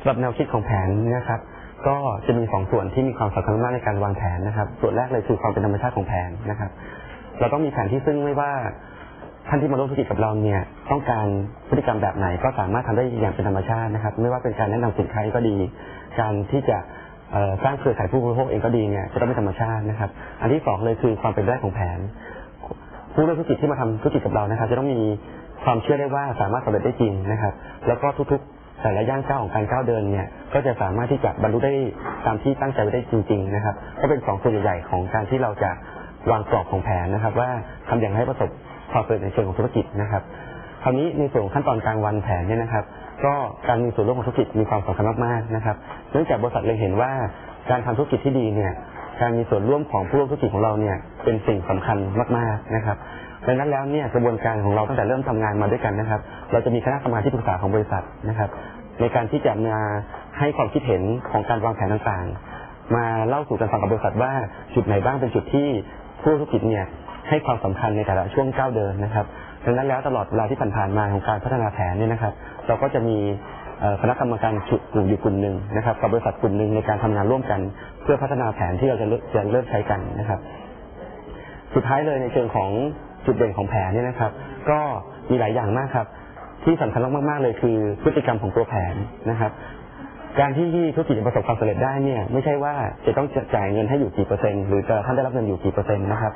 สำหรับแนวคิดของแผนนะครับ ก็จะมีสองส่วนที่มีความสำคัญมากในการวางแผนนะครับ ส่วนแรกเลยคือความเป็นธรรมชาติของแผนนะครับ เราต้องมีแผนที่ซึ่งไม่ว่าท่านที่มาร่วมธุรกิจกับเราเนี่ยต้องการพฤติกรรมแบบไหนก็สามารถทำได้อย่างเป็นธรรมชาตินะครับ ไม่ว่าเป็นการแนะนำสินค้าก็ดี การที่จะสร้างเครือข่ายผู้บริโภคเองก็ดีเนี่ยจะต้องเป็นธรรมชาตินะครับ อันที่สองเลยคือความเป็นได้ของแผน ผู้ร่วมธุรกิจที่มาทำธุรกิจกับเรานะครับ จะต้องมีความเชื่อได้ว่าสามารถสำเร็จได้จริงนะครับ แล้วก็ทุกๆ แต่ละย่างก้าวของการก้าวเดินเนี่ย ก็จะสามารถที่จะบรรลุได้ตามที่ตั้งใจไว้ได้จริง ๆ นะครับ ก็เป็นสองส่วนใหญ่ๆของการที่เราจะวางกรอบของแผนนะครับ ว่าทำอย่างไรให้ประสบความสำเร็จในเชิงของธุรกิจนะครับ คราวนี้ในส่วนขั้นตอนการวางแผนเนี่ยนะครับ ก็การมีส่วนร่วมของธุรกิจมีความสำคัญมากๆนะครับ เนื่องจากบริษัทเล็งเห็นว่าการทำธุรกิจที่ดีเนี่ยการมีส่วนร่วมของผู้ร่วมธุรกิจของเราเนี่ยเป็นสิ่งสำคัญมากๆนะครับ ดังนั้นแล้วเนี่ยกระบวนการของเราตั้งแต่เริ่มทำงานมาด้วยกันนะครับ เราจะมีคณะทำงานที่ปรึกษาของบริษัทนะครับ ในการที่จะมาให้ความคิดเห็นของการวางแผนต่างๆ มาเล่าสู่กันฟังกับบริษัทว่าจุดไหนบ้างเป็นจุดที่ผู้ธุรกิจเนี่ยให้ความสำคัญในแต่ละช่วงก้าวเดินนะครับดังนั้นแล้วตลอดเวลาที่ผ่านๆมาของการพัฒนาแผนเนี่ยนะครับ เราก็จะมีคณะกรรมการชุดกลุ่มอยู่กลุ่มหนึ่งนะครับ กับบริษัทกลุ่มหนึ่งในการทำงานร่วมกัน เพื่อพัฒนาแผนที่เราจะจะเริ่มใช้กันนะครับ สุดท้ายเลยในเชิงของ จุดเด่นของแผนเนี่ยนะครับ ก็มีหลายอย่างมากครับ ที่สำคัญมากๆเลยคือพฤติกรรมของตัวแผนนะครับ การที่ธุรกิจประสบความสำเร็จได้เนี่ย ไม่ใช่ว่าจะต้องจ่ายเงินให้อยู่กี่เปอร์เซ็นต์หรือจะท่านได้รับเงินอยู่กี่เปอร์เซ็นต์นะครับ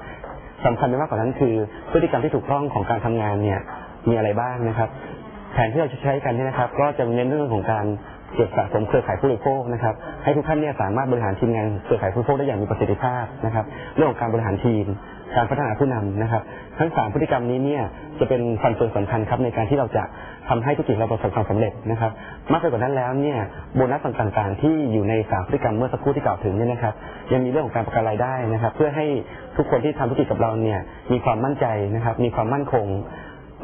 สำคัญไปมากกว่านั้นคือ พฤติกรรมที่ถูกต้องของการทำงานเนี่ยมีอะไรบ้างนะครับ แผนที่เราจะใช้กันเนี่ยนะครับ ก็จะเน้นเรื่องของการ เก็บสะสมเครือข่ายผู้บริโภคนะครับให้ทุกท่านเนี่ยสามารถบริหารทีมงานเครือข่ายผู้บริโภคได้อย่างมีประสิทธิภาพนะครับเรื่องของการบริหารทีม การพัฒนาผู้นำนะครับ ทั้งสามพฤติกรรมนี้เนี่ยจะเป็นฟันเฟืองสำคัญครับในการที่เราจะทำให้ธุรกิจเราประสบความสำเร็จนะครับ มากไปกว่านั้นแล้วเนี่ยโบนัสต่างๆ ที่อยู่ในสามพฤติกรรมเมื่อสักครู่ที่กล่าวถึงเนี่ยนะครับยังมีเรื่องของการประกันรายได้นะครับ เพื่อให้ทุกคนที่ทำธุรกิจกับเราเนี่ยมีความมั่นใจนะครับ มีความมั่นคง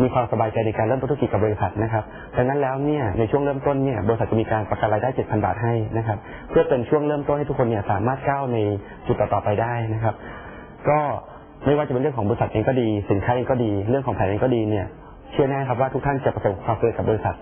มีความสบายใจในการเริ่มธุรกิจกับบริษัทนะครับดังนั้นแล้วเนี่ยในช่วงเริ่มต้นเนี่ยบริษัทจะมีการประกันรายได้7,000 บาทให้นะครับเพื่อเป็นช่วงเริ่มต้นให้ทุกคนเนี่ยสามารถก้าวในจุดต่อๆไปได้นะครับ ก็ไม่ว่าจะเป็นเรื่องของบริษัทเองก็ดี สินค้าเองก็ดี เรื่องของแผนเองก็ดีเนี่ยเชื่อแน่ครับว่าทุกท่านจะประสบความสำเร็จกับบริษัท